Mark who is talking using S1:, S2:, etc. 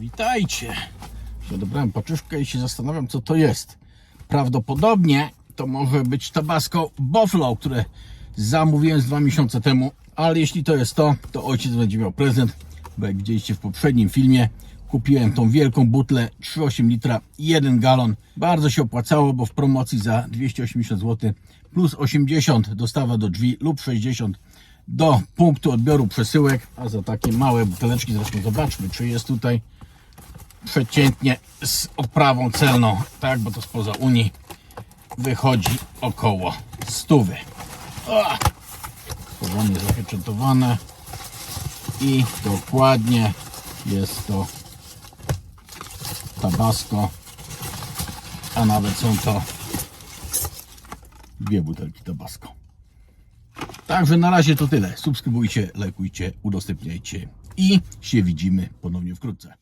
S1: Witajcie. Odebrałem paczuszkę i się zastanawiam, co to jest. Prawdopodobnie to może być tabasco Buffalo, które zamówiłem z dwa miesiące temu. Ale jeśli to jest to, to ojciec będzie miał prezent, bo jak widzieliście w poprzednim filmie, kupiłem tą wielką butlę 3,8 litra, 1 galon. Bardzo się opłacało, bo w promocji za 280 zł plus 80 dostawa do drzwi lub 60 do punktu odbioru przesyłek, a za takie małe buteleczki zresztą zobaczmy, czy jest tutaj przeciętnie z odprawą celną, tak, bo to spoza Unii wychodzi około stówy. O! Porządnie zapieczętowane i dokładnie jest to tabasco, a nawet są to dwie butelki tabasco. Także na razie to tyle. Subskrybujcie, lajkujcie, udostępniajcie i się widzimy ponownie wkrótce.